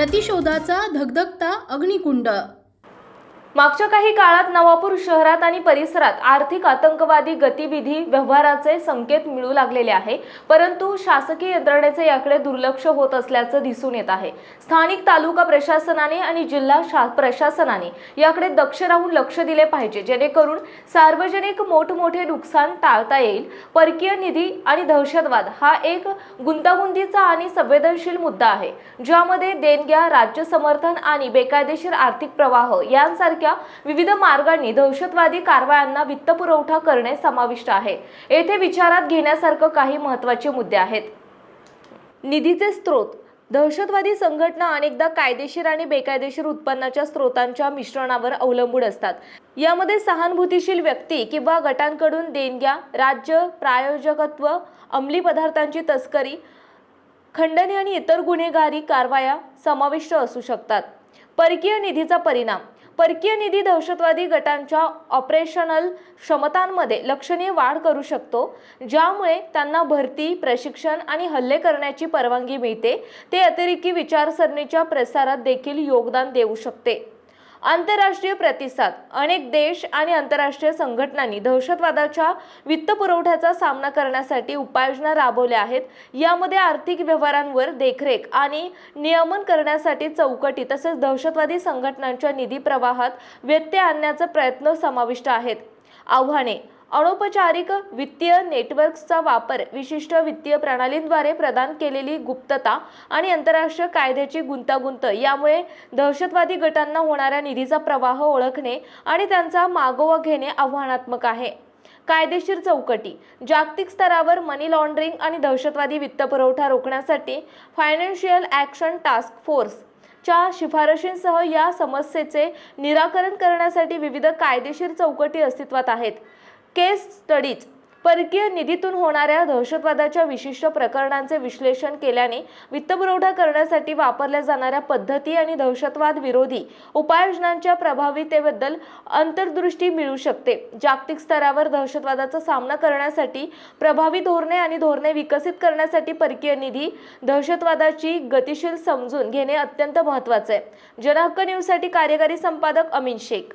प्रतिशोधाचा धगधगता अग्निकुंड मागच्या काही काळात नवापूर शहरात आणि परिसरात आर्थिक आतंकवादी गतिविधी व्यवहाराचे संकेत मिळू लागलेले आहे परंतु शासकीय यंत्रणेचे याकडे दुर्लक्ष होत असल्याचं दिसून येत आहे. स्थानिक तालुका प्रशासनाने आणि जिल्हा शा प्रशासनाने याकडे दक्ष राहून लक्ष दिले पाहिजे जेणेकरून सार्वजनिक मोठमोठे नुकसान टाळता येईल. परकीय निधी आणि दहशतवाद हा एक गुंतागुंतीचा आणि संवेदनशील मुद्दा आहे ज्यामध्ये देणग्या राज्य समर्थन आणि बेकायदेशीर आर्थिक प्रवाह यांसारखे यांसारख्या विविध मार्गांनी दहशतवादी कारवायांना वित्तपुरवठा करणे समाविष्ट आहे. येथे विचारात घेण्यासारखं काही महत्त्वाचे मुद्दे आहेत. निधीचे स्रोत. दहशतवादी संघटना अनेकदा कायदेशीर आणि बेकायदेशीर उत्पन्नाच्या स्रोतांच्या मिश्रणावर अवलंबून असतात. यामध्ये सहानुभूतीशील व्यक्ती किंवा गटांकडून देणग्या राज्य प्रायोजकत्व अंमली पदार्थांची तस्करी खंडणी आणि इतर गुन्हेगारी कारवाया समाविष्ट असू शकतात. परकीय निधीचा परिणाम. परकीय निधी दहशतवादी गटांच्या ऑपरेशनल क्षमतांमध्ये लक्षणीय वाढ करू शकतो ज्यामुळे त्यांना भरती प्रशिक्षण आणि हल्ले करण्याची परवानगी मिळते. ते अतिरेकी विचारसरणीच्या प्रसारात देखील योगदान देऊ शकते. आंतरराष्ट्रीय प्रतिसाद. अनेक देश आणि आंतरराष्ट्रीय संघटनांनी दहशतवादाच्या वित्तपुरवठ्याचा सामना करण्यासाठी उपाययोजना राबवल्या आहेत. यामध्ये आर्थिक व्यवहारांवर देखरेख आणि नियमन करण्यासाठी चौकटी तसेच दहशतवादी संघटनांच्या निधी प्रवाहात व्यत्यय आणण्याचा प्रयत्न समाविष्ट आहेत. आव्हाने अनौपचारिक वित्तीय नेटवर्क्सचा वापर विशिष्ट वित्तीय प्रणालींद्वारे प्रदान केलेली गुप्तता आणि आंतरराष्ट्रीय कायद्याची गुंतागुंत यामुळे दहशतवादी गटांना होणाऱ्या निधीचा प्रवाह ओळखणे आणि त्यांचा मागोवा घेणे आव्हानात्मक आहे. कायदेशीर चौकटी जागतिक स्तरावर मनी लॉन्ड्रिंग आणि दहशतवादी वित्तपुरवठा रोखण्यासाठी फायनान्शियल ॲक्शन टास्क फोर्स च्या शिफारशींसह या समस्येचे निराकरण करण्यासाठी विविध कायदेशीर चौकटी अस्तित्वात आहेत. केस स्टडीज परकीय निधीतून होणाऱ्या दहशतवादाच्या विशिष्ट प्रकरणांचे विश्लेषण केल्याने वित्तपुरवठा करण्यासाठी वापरल्या जाणाऱ्या पद्धती आणि दहशतवाद विरोधी उपाययोजनांच्या प्रभावीतेबद्दल अंतर्दृष्टी मिळू शकते. जागतिक स्तरावर दहशतवादाचा सामना करण्यासाठी प्रभावी धोरणे आणि धोरणे विकसित करण्यासाठी परकीय निधी दहशतवादाची गतिशील समजून घेणे अत्यंत महत्त्वाचे आहे. जनहक्क न्यूजसाठी कार्यकारी संपादक अमीन शेख.